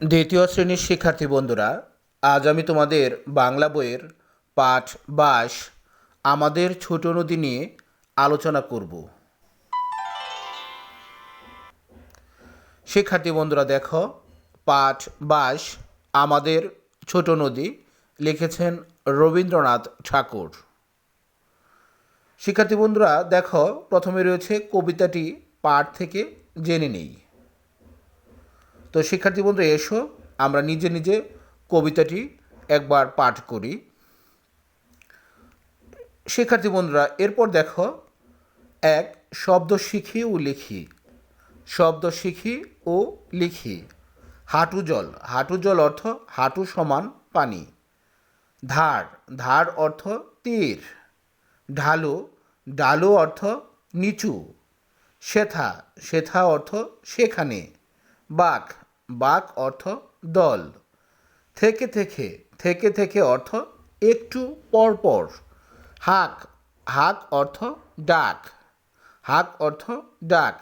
দ্বিতীয় শ্রেণির শিক্ষার্থী বন্ধুরা, আজ আমি তোমাদের বাংলা বইয়ের পাঠ বাস আমাদের ছোট নদী নিয়ে আলোচনা করব। শিক্ষার্থী বন্ধুরা, দেখো, পাঠ বাস আমাদের ছোট নদী, লিখেছেন রবীন্দ্রনাথ ঠাকুর। শিক্ষার্থী বন্ধুরা, দেখো, প্রথমে রয়েছে কবিতাটি পাঠ থেকে জেনে নেই। তো শিক্ষার্থী বন্ধুরা এসো, আমরা নিজে নিজে কবিতাটি একবার পাঠ করি। শিক্ষার্থী বন্ধুরা, এরপর দেখো, এক, শব্দ শিখি ও লিখি। শব্দ শিখি ও লিখি। হাঁটু জল। হাঁটু জল অর্থ হাঁটু সমান পানি। ধার। ধার অর্থ তীর। ঢালু। ডালু অর্থ নিচু। শেথা। শেথা অর্থ সেখানে। বাক বাক অর্থ দল। থেকে থেকে থেকে থেকে অর্থ একটু পর পর। হাক হাক অর্থ ডাক, হাক অর্থ ডাক।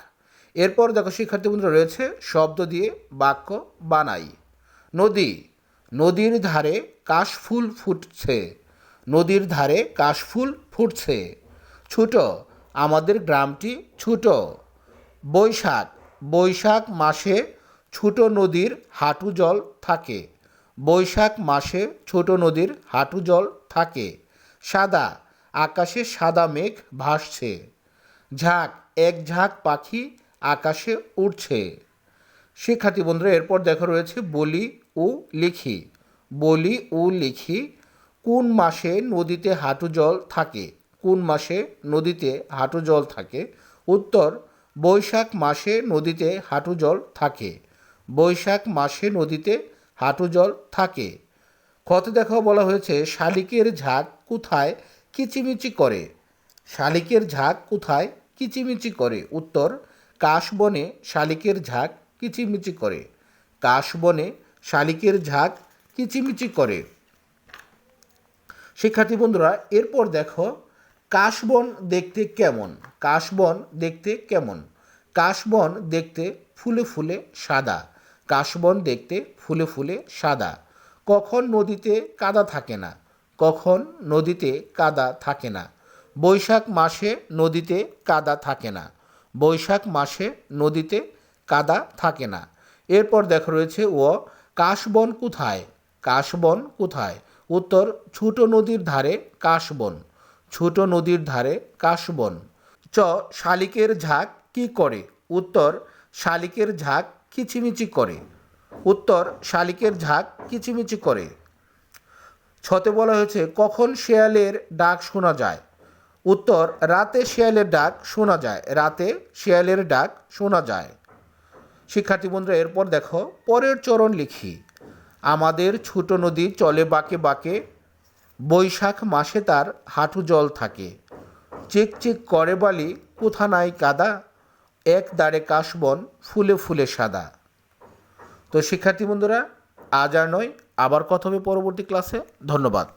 এরপর দেখো শিক্ষার্থী বন্ধুরা রয়েছে শব্দ দিয়ে বাক্য বানাই। নদী, নদীর ধারে কাশফুল ফুটছে। নদীর ধারে কাশফুল ফুটছে। ছোট, আমাদের গ্রামটি ছোট। বৈশাখ বৈশাখ মাসে ছোট নদীর হাঁটু জল থাকে। বৈশাখ মাসে ছোট নদীর হাঁটু জল থাকে। সাদা, আকাশে সাদা মেঘ ভাসছে। ঝাঁক, এক ঝাঁক পাখি আকাশে উড়ছে। শিক্ষার্থী বন্ধুরা, এরপর দেখা রয়েছে বলি ও লিখি। বলি ও লিখি, কোন মাসে নদীতে হাঁটু জল থাকে? কোন মাসে নদীতে হাঁটু জল থাকে? উত্তর, বৈশাখ মাসে নদীতে হাঁটু জল থাকে। বৈশাখ মাসে নদীতে হাঁটু জল থাকে। কত দেখা বলা হয়েছে, শালিকের ঝাঁক কোথায় কিচিমিচি করে? শালিকের ঝাঁক কোথায় কিচিমিচি করে? উত্তর, কাশবনে শালিকের ঝাঁক কিচিমিচি করে। কাশবনে শালিকের ঝাঁক কিচিমিচি করে। শিক্ষার্থী বন্ধুরা, এরপর দেখো, কাশবন দেখতে কেমন? কাশবন দেখতে কেমন? কাশবন দেখতে ফুলে ফুলে সাদা। কাশবন দেখতে ফুলে ফুলে সাদা। কখন নদীতে কাদা থাকে না? কখন নদীতে কাদা থাকে না? বৈশাখ মাসে নদীতে কাদা থাকে না। বৈশাখ মাসে নদীতে কাদা থাকে না। এরপর দেখা রয়েছে ও, কাশবন কোথায়? কাশবন কোথায়? উত্তর, ছোট নদীর ধারে কাশবন। ছোট নদীর ধারে কাশবন। চ, শালিকের ঝাঁক কি করে? উত্তর শালিকের ঝাঁক কিচিমিচি করে। উত্তর, শালিকের ঝাঁক কিচিমিচি করে। ছতে বলা হয়েছে, কখন শেয়ালের ডাক শোনা যায়? উত্তর, রাতে শেয়ালের ডাক শোনা যায়। রাতে শেয়ালের ডাক শোনা যায়। শিক্ষার্থী বন্ধুরা, এরপর দেখো, পরের চরণ লিখি। আমাদের ছোট নদী চলে বাঁকে বাঁকে, বৈশাখ মাসে তার হাঁটু জল থাকে। চিক চিক করে বালি, কোথা নাই কাদা? এক দাঁড়ে কাশবন ফুলে ফুলে সাদা। তো শিক্ষার্থী বন্ধুরা, আজ আর নয়, আবার কথা হবে পরবর্তী ক্লাসে ধন্যবাদ।